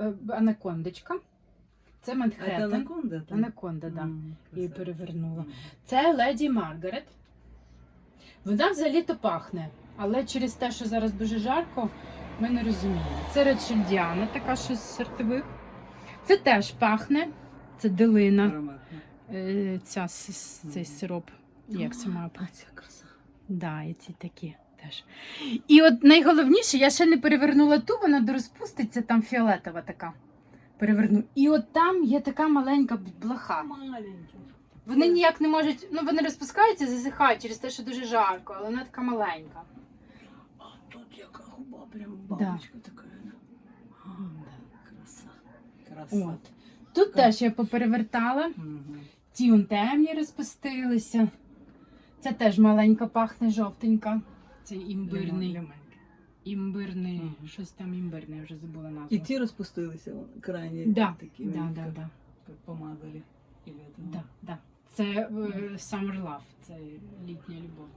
е, анакондочка. Це Манхеттен. анаконда? там? Анаконда, да. М, Її перевернула. Це леді Маргарет. Вона взагалі-то пахне, але через те, що зараз дуже жарко, ми не розуміємо. Це Речельдіана, така що з сортових. Це теж пахне. Це дилина. Ароматно. Е, Ця, цей сироп. Як це має А ця краса. Да, і ці такі теж. І от найголовніше, я ще не перевернула ту, вона дорозпуститься, там фіолетова така. Переверну. І от там є така маленька блоха. Маленький. Вони ніяк не можуть, ну вони розпускаються, засихають через те, що дуже жарко, але вона така маленька. А тут яка губа, прям бабочка така. да. Краса. Краса. От. Тут теж я поперевертала, Мгм. ті он темні розпустилися. Це теж маленька пахне жовтенька. Це імбирний. Імбирний, Мгм. щось там імбирне, я вже забула назву. І ті розпустилися крайні Да, такі. да, да, да. помазали. Да, да. Це е, Summer Love, це літня любов.